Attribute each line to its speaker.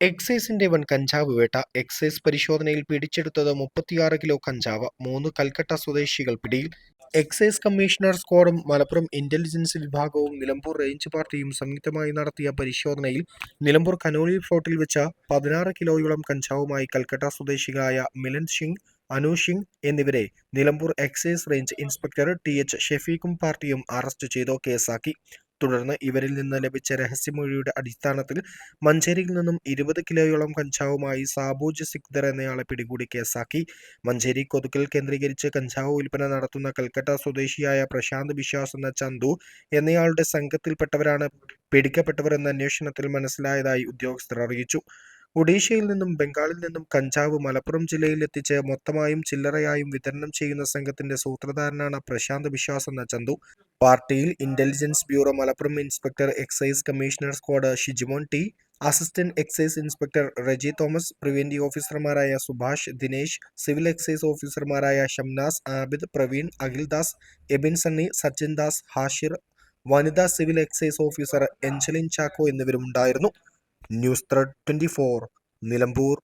Speaker 1: എക്സൈസിന്റെ വൻ കഞ്ചാവ് വേട്ട എക്സൈസ് പരിശോധനയിൽ പിടിച്ചെടുത്തത് മുപ്പത്തിയാറ് കിലോ കഞ്ചാവ് മൂന്ന് കൽക്കട്ട സ്വദേശികൾ പിടിയിൽ. എക്സൈസ് കമ്മീഷണർ സ്ക്വാഡും മലപ്പുറം ഇന്റലിജൻസ് വിഭാഗവും നിലമ്പൂർ റേഞ്ച് പാർട്ടിയും സംയുക്തമായി നടത്തിയ പരിശോധനയിൽ നിലമ്പൂർ കനോലി ഫ്ലോട്ടിൽ വെച്ച പതിനാറ് കിലോയോളം കഞ്ചാവുമായി കൽക്കട്ട സ്വദേശികളായ മിലൻ സിംഗ് അനു സിംഗ് എന്നിവരെ Nilambur excise range inspector T H ഷെഫീഖും പാർട്ടിയും അറസ്റ്റ് ചെയ്തു കേസാക്കി. തുടർന്ന് ഇവരിൽ നിന്ന് ലഭിച്ച രഹസ്യമൊഴിയുടെ അടിസ്ഥാനത്തിൽ മഞ്ചേരിയിൽ നിന്നും ഇരുപത് കിലോയോളം കഞ്ചാവുമായി സാബൂജ് സിക്ദർ എന്നയാളെ പിടികൂടി കേസാക്കി. മഞ്ചേരി കൊതുക്കിൽ കേന്ദ്രീകരിച്ച് കഞ്ചാവ് വിൽപ്പന നടത്തുന്ന കൽക്കട്ട സ്വദേശിയായ പ്രശാന്ത് വിശ്വാസ് എന്ന ചന്തു എന്നയാളുടെ സംഘത്തിൽപ്പെട്ടവരാണ് പിടിക്കപ്പെട്ടവരെന്ന് അന്വേഷണത്തിൽ മനസ്സിലായതായി ഉദ്യോഗസ്ഥർ അറിയിച്ചു. ഒഡീഷയിൽ നിന്നും ബംഗാളിൽ നിന്നും കഞ്ചാവ് മലപ്പുറം ജില്ലയിൽ എത്തിച്ച് മൊത്തമായും ചില്ലറയായും വിതരണം ചെയ്യുന്ന സംഘത്തിന്റെ സൂത്രധാരനാണ് പ്രശാന്ത് വിശ്വാസ് എന്ന ചന്തു. പാർട്ടിയിൽ intelligence bureau Malappuram inspector excise commissioner squad Shijimon T assistant excise inspector Reji Thomas preventive ഓഫീസർമാരായ സുഭാഷ് ദിനേശ് സിവിൽ എക്സൈസ് ഓഫീസർമാരായ ഷംനാസ് ആബിദ് പ്രവീൺ അഖിൽദാസ് എബിൻ സണ്ണി സച്ചിൻ ദാസ് ഹാഷിർ വനിതാ civil excise officer Angeline Chacko എന്നിവരുമുണ്ടായിരുന്നു. News thread twenty Nilambur.